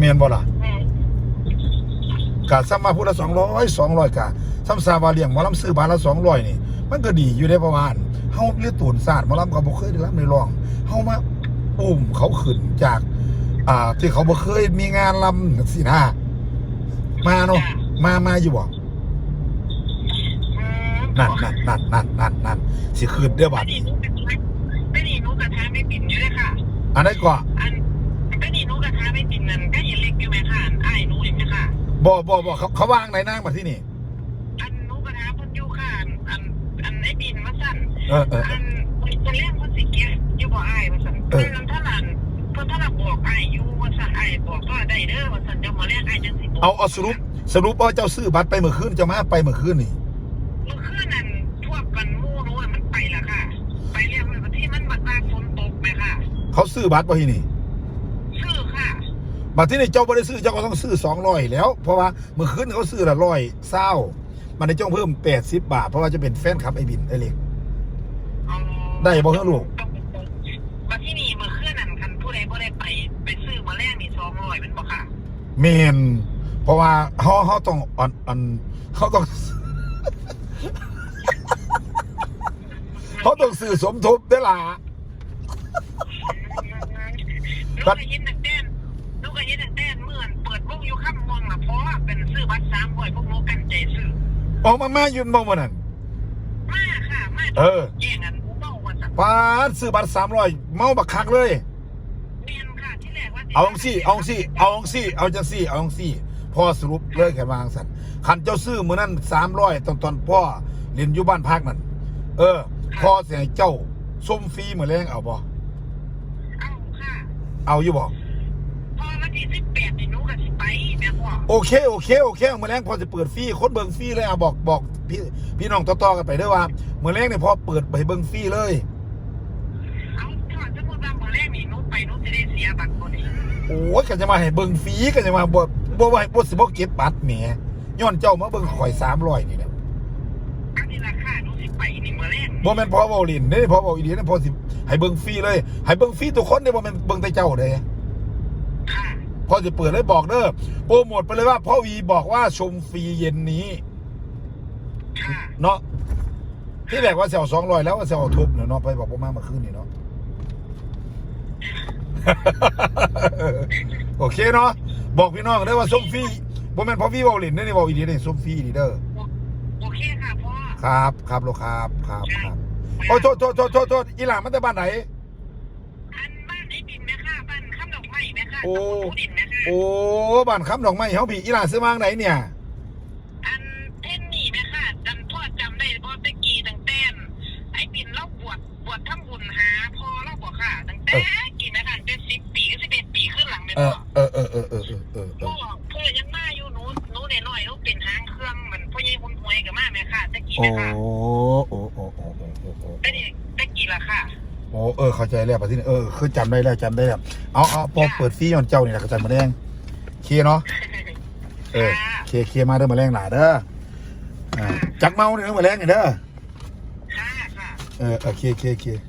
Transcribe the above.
เมียนบ่ล่ะอืมกะซ้ำมาพูดละสองร้อยสองร้อยกะซ้ำซาบาเลียงหมอลำซื้อบาทละสองร้อยนี่ มันก็ดีอยู่ได้ประมาณเฮาเรียกตูนศาสตร์หมอลำก็บ่เคยได้รับในร้องเฮามาอุ้มเขาขึ้นจาก อ่า ที่เขาบ่เคยมีงานลำสินะมาเนาะมามาอยู่บ่อืมนั่นนั่นนั่นนั่นนั่นนั่นสิคืนเด้อบัไม่ดดีนี้หนูกระทะไม่ดีหนูกระทะไม่ปิ่นอยู่เลยค่ะ อันนั้นก็อันไม่ดีหนู กระทะไม่ปิ่นนั่นก็ยังเล็กอยู่ไหมค่ะอันอ้ายหนูอยู่ไหมค่ะ บ่บ่บ่เขาเขาวางไหนนางมาที่นี่ อันหนูกระทะเพิ่นอยู่ค่ะ อันอันอันไอ้บินมาสั่น เออเออเออัอนคนแรกเพิ่นสิเกียอยู่บ่อ้ายว่าสั่นเออเพิ่นท่านันเพิ่นท่านันบอกอ้ายอยู่ว่าสั่นอ้ายบอกว่าได้เด้อว่าสั่นเดี๋ยวหมอแรกอ้ายจังสิบอกเอาเอาสรุปสรุปว่าเจ้าซื้อบัตรไปเมื่อคืนเจ้ามาไปเมื่อคืนนี่ เมื่อคืนนั้นพวกกันหมู่หนูน่ะมันไปและค่ะ ไปเรียกเลยว่าที่มันบัดว่าฝนตกไหมค่ะ เขาซื้อบัตรบ่ที่นี่ซื้อค่ะ บัตรที่นี่เจ้าบ่ได้ซื้อเจ้าก็ต้องซื้อ200แล้ว เพราะว่าเมื่อคืนเขาซื้อละร้อยเศร้ามันได้จ้องเพิ่ม80บาท เพราะว่าจะเป็นแฟนคลับไอ้บินไอ้เล็กเอาได้บ่ครับลูกมาที่นี่เมื่อคืนนั้นคันผู้ใดบ่ได้ไปไปซื้อมาแรกนี่200เป็นบ่ค่ะเมนเพราะว่าเฮาเฮาต้องอ่อนอ่อนเขาต้องเขาต้องซื้อสมทบเด้อล่ะ ปิดวงอยู่ค่ำมองน่ะเพราะว่าเป็นซื้อบัตร300พวกหนูกันใจซื้อออกมามายืนบ่มื้อนั้นมาค่ะมาเออแย่งกันกูเมาว่าซั่นปาดซื้อบัตร300เมาบักคักเลย เรียนค่ะที่แรกว่าเอาจังซี่เอาจังซี่เอาจังซี่เอาจังซี่เอาจังซี่พอสรุปเลยแค่วางสันคันเจ้าซื้อมื้อนั้น300ตอนตอนพ่อเรียนอยู่บ้านพักนั่นเออพ่อสิให้เจ้าส้มฟรีมื้อแรงเอาบ่เอาค่ะเอาอยู่บ่พอวันที่18นี่หนูก็สิไปแม่พ่อ โอเคโอเคโอเคมื้อแรงพอจะเปิดฟรีคนเบิ่งฟรีเลยอะบอกบอกพี่พี่น้องต่อๆกันไปเด้อว่ามื้อแรงเนี่ยพอเปิดไปเบิ่งฟรีเลยเอาถ้าสมมุติว่ามื้อแรกนี่หนูไปหนูสิได้เสียบัตรบ่นี่โอ้ยก็จะมาให้เบิ่งฟรีก็จะมาบ่บ่ว่าให้บ่สิบ่เก็บบัตรแหมย้อนเจ้ามาเบิ่งข่อย300นี่แหละอันนี้ราคาหนูสิไปนี่มื้อแรกบ่แม่นพอเว้าลินเด้พอเว้าอีหลีนั่นพอสิให้เบิ่งฟรีเลยให้เบิ่งฟรีทุกคนเด้บ่แม่นเบิ่งแต่เจ้าเด้ค่ะ พอสิเปิดเลยบอกเด้อโปรโมทไปเลยว่าพ่อวีบอกว่าชมฟรีเย็นนี้ค่ะเนาะที่แรกว่าสิเอา200แล้วว่าสิเอาทุบเนาะเนาะไปบอกบ่มาเมื่อคืนนี่เนาะโอเคเนาะบอกพี่น้องเด้อว่าชมฟรีบ่แม่นพอวีเว้าลินเด้อนี่เว้าอีหลีนี่ชมฟรีนี่เด้อโอเคค่ะพ่อครับครับลูกครับครับครับโอ้ยโทษโทษโทษโทษโทษอีหลามันแต่บ้านไหน โอ้ตำบลภูดินแม่ค่ะโอ้บ้านคำดอกไม้เฮาพี่อีหลาซื้อมาจากไหนเนี่ย อันเท่นนี่แม่ค่ะจำพ่อจำได้บ่ตะกี้ตั้งแต่ไอ้บินเล่าบวชบวชทำบุญหาพ่อเล่าบ่ค่ะตั้งแต่กี่แม่ค่ะเป็นสิบปีก็สิบเอ็ดปีขึ้นหลังแม่เอพ่ออเออเออเออเออเออเออเอพ่ออพ่อยังมาอยู่หนูหนูน้อยๆหนูเป็นหางเครื่องเหมือนพ่อใหญ่หุ่นหวยกับมาแม่ค่ะตะกี้โอ้แม่ค่ะโอ้โอ้โอ้โอ้โอ้โอ้โอ้ตะกี้ตะกี้ล่ะค่ะ โอ้เออเข้าใจแล้วปะที่นี่เออคือจำได้แล้วจำได้แล้วเอาเอาพอเปิดฟรีย้อนเจ้านี่แหละกระจายมาแดงเคลียร์เนาะเออเคลียร์เคลียร์มาเด้อมาแรงหนาเด้ออ่าจักเมาเนี่ยมาแรงนี่เด้อค่ะค่ะเออเออเคลียร์เคลียร์เคลียร์